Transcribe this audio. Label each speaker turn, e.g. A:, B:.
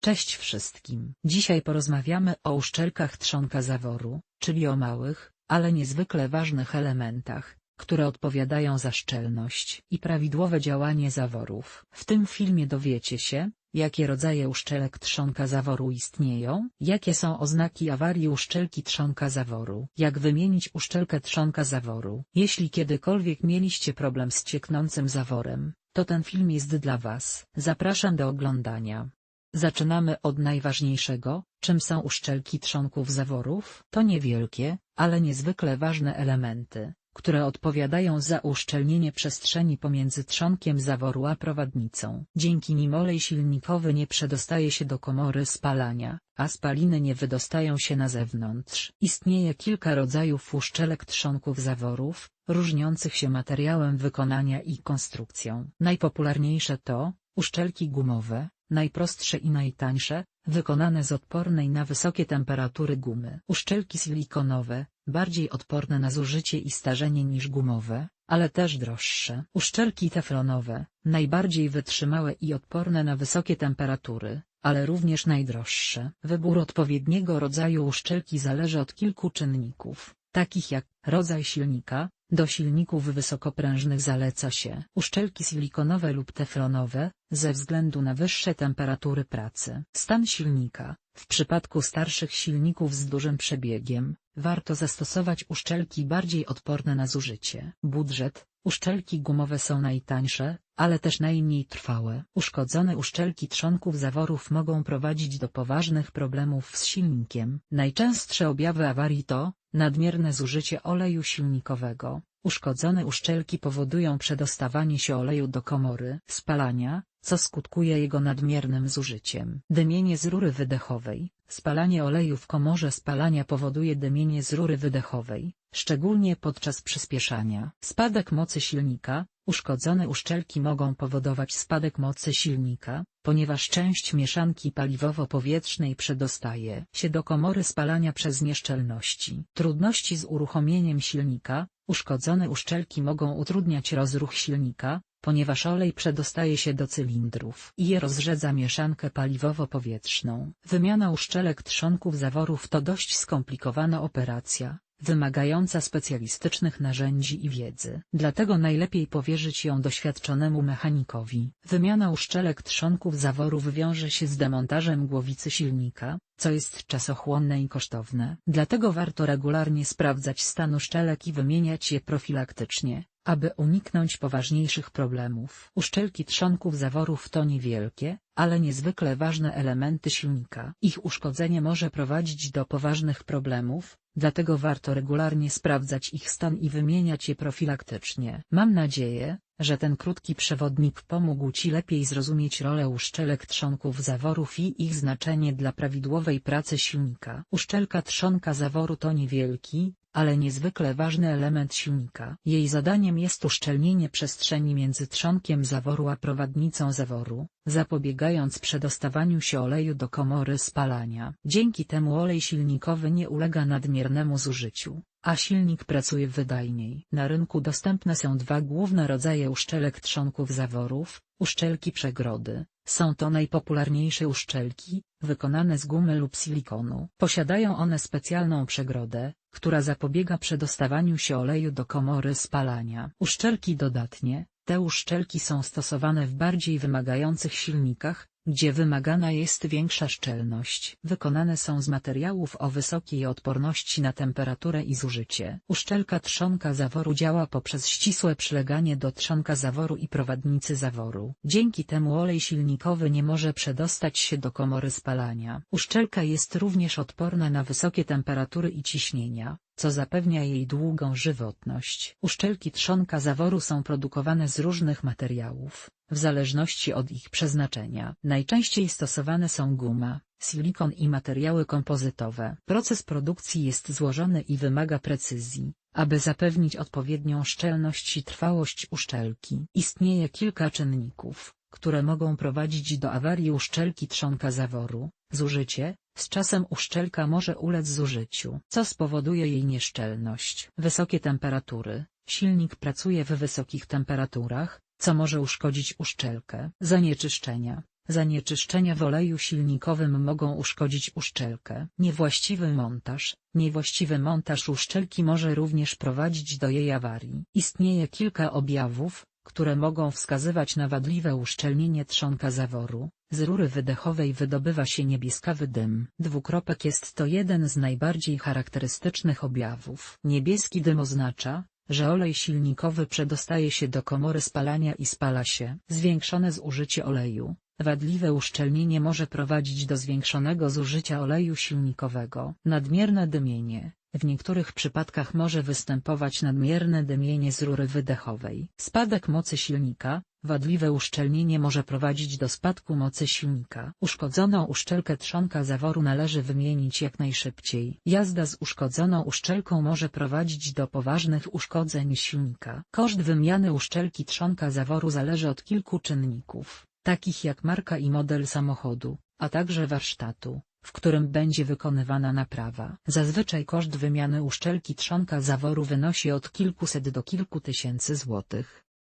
A: Cześć wszystkim. Dzisiaj porozmawiamy o uszczelkach trzonka zaworu, czyli o małych, ale niezwykle ważnych elementach, które odpowiadają za szczelność i prawidłowe działanie zaworów. W tym filmie dowiecie się, jakie rodzaje uszczelek trzonka zaworu istnieją, jakie są oznaki awarii uszczelki trzonka zaworu, jak wymienić uszczelkę trzonka zaworu. Jeśli kiedykolwiek mieliście problem z cieknącym zaworem, to ten film jest dla Was. Zapraszam do oglądania. Zaczynamy od najważniejszego, czym są uszczelki trzonków zaworów? To niewielkie, ale niezwykle ważne elementy, które odpowiadają za uszczelnienie przestrzeni pomiędzy trzonkiem zaworu a prowadnicą. Dzięki nim olej silnikowy nie przedostaje się do komory spalania, a spaliny nie wydostają się na zewnątrz. Istnieje kilka rodzajów uszczelek trzonków zaworów, różniących się materiałem wykonania i konstrukcją. Najpopularniejsze to uszczelki gumowe, najprostsze i najtańsze, wykonane z odpornej na wysokie temperatury gumy. Uszczelki silikonowe, bardziej odporne na zużycie i starzenie niż gumowe, ale też droższe. Uszczelki teflonowe, najbardziej wytrzymałe i odporne na wysokie temperatury, ale również najdroższe. Wybór odpowiedniego rodzaju uszczelki zależy od kilku czynników, takich jak rodzaj silnika, do silników wysokoprężnych zaleca się uszczelki silikonowe lub teflonowe, ze względu na wyższe temperatury pracy. Stan silnika W przypadku starszych silników z dużym przebiegiem, warto zastosować uszczelki bardziej odporne na zużycie. Budżet Uszczelki gumowe są najtańsze, ale też najmniej trwałe. Uszkodzone uszczelki trzonków zaworów mogą prowadzić do poważnych problemów z silnikiem. Najczęstsze objawy awarii to nadmierne zużycie oleju silnikowego. Uszkodzone uszczelki powodują przedostawanie się oleju do komory spalania, co skutkuje jego nadmiernym zużyciem. Dymienie z rury wydechowej. Spalanie oleju w komorze spalania powoduje dymienie z rury wydechowej, szczególnie podczas przyspieszania. Spadek mocy silnika. Uszkodzone uszczelki mogą powodować spadek mocy silnika, ponieważ część mieszanki paliwowo-powietrznej przedostaje się do komory spalania przez nieszczelności. Trudności z uruchomieniem silnika. Uszkodzone uszczelki mogą utrudniać rozruch silnika, ponieważ olej przedostaje się do cylindrów i rozrzedza mieszankę paliwowo-powietrzną. Wymiana uszczelek trzonków zaworów to dość skomplikowana operacja, wymagająca specjalistycznych narzędzi i wiedzy. Dlatego najlepiej powierzyć ją doświadczonemu mechanikowi. Wymiana uszczelek trzonków zaworów wiąże się z demontażem głowicy silnika, co jest czasochłonne i kosztowne. Dlatego warto regularnie sprawdzać stan uszczelek i wymieniać je profilaktycznie, aby uniknąć poważniejszych problemów. Uszczelki trzonków zaworów to niewielkie, ale niezwykle ważne elementy silnika. Ich uszkodzenie może prowadzić do poważnych problemów, dlatego warto regularnie sprawdzać ich stan i wymieniać je profilaktycznie. Mam nadzieję, że ten krótki przewodnik pomógł Ci lepiej zrozumieć rolę uszczelek trzonków zaworów i ich znaczenie dla prawidłowej pracy silnika. Uszczelka trzonka zaworu to niewielki, ale niezwykle ważny element silnika. Jej zadaniem jest uszczelnienie przestrzeni między trzonkiem zaworu a prowadnicą zaworu, zapobiegając przedostawaniu się oleju do komory spalania. Dzięki temu olej silnikowy nie ulega nadmiernemu zużyciu, a silnik pracuje wydajniej. Na rynku dostępne są dwa główne rodzaje uszczelek trzonków zaworów, uszczelki przegrody, są to najpopularniejsze uszczelki, wykonane z gumy lub silikonu. Posiadają one specjalną przegrodę, która zapobiega przedostawaniu się oleju do komory spalania. Uszczelki dodatnie, te uszczelki są stosowane w bardziej wymagających silnikach, gdzie wymagana jest większa szczelność. Wykonane są z materiałów o wysokiej odporności na temperaturę i zużycie. Uszczelka trzonka zaworu działa poprzez ścisłe przyleganie do trzonka zaworu i prowadnicy zaworu. Dzięki temu olej silnikowy nie może przedostać się do komory spalania. Uszczelka jest również odporna na wysokie temperatury i ciśnienia, co zapewnia jej długą żywotność. Uszczelki trzonka zaworu są produkowane z różnych materiałów, w zależności od ich przeznaczenia. Najczęściej stosowane są guma, silikon i materiały kompozytowe. Proces produkcji jest złożony i wymaga precyzji, aby zapewnić odpowiednią szczelność i trwałość uszczelki. Istnieje kilka czynników, które mogą prowadzić do awarii uszczelki trzonka zaworu, zużycie, z czasem uszczelka może ulec zużyciu, co spowoduje jej nieszczelność. Wysokie temperatury, silnik pracuje w wysokich temperaturach, co może uszkodzić uszczelkę. Zanieczyszczenia, Zanieczyszczenia w oleju silnikowym mogą uszkodzić uszczelkę. Niewłaściwy montaż Niewłaściwy montaż uszczelki może również prowadzić do jej awarii. Istnieje kilka objawów, które mogą wskazywać na wadliwe uszczelnienie trzonka zaworu. Z rury wydechowej wydobywa się niebieskawy dym. Dwukropek jest to jeden z najbardziej charakterystycznych objawów. Niebieski dym oznacza, że olej silnikowy przedostaje się do komory spalania i spala się. Zwiększone zużycie oleju. Wadliwe uszczelnienie może prowadzić do zwiększonego zużycia oleju silnikowego. Nadmierne dymienie. W niektórych przypadkach może występować nadmierne dymienie z rury wydechowej. Spadek mocy silnika. Wadliwe uszczelnienie może prowadzić do spadku mocy silnika. Uszkodzoną uszczelkę trzonka zaworu należy wymienić jak najszybciej. Jazda z uszkodzoną uszczelką może prowadzić do poważnych uszkodzeń silnika. Koszt wymiany uszczelki trzonka zaworu zależy od kilku czynników, takich jak marka i model samochodu, a także warsztatu, w którym będzie wykonywana naprawa. Zazwyczaj koszt wymiany uszczelki trzonka zaworu wynosi od kilkuset do kilku tysięcy złotych.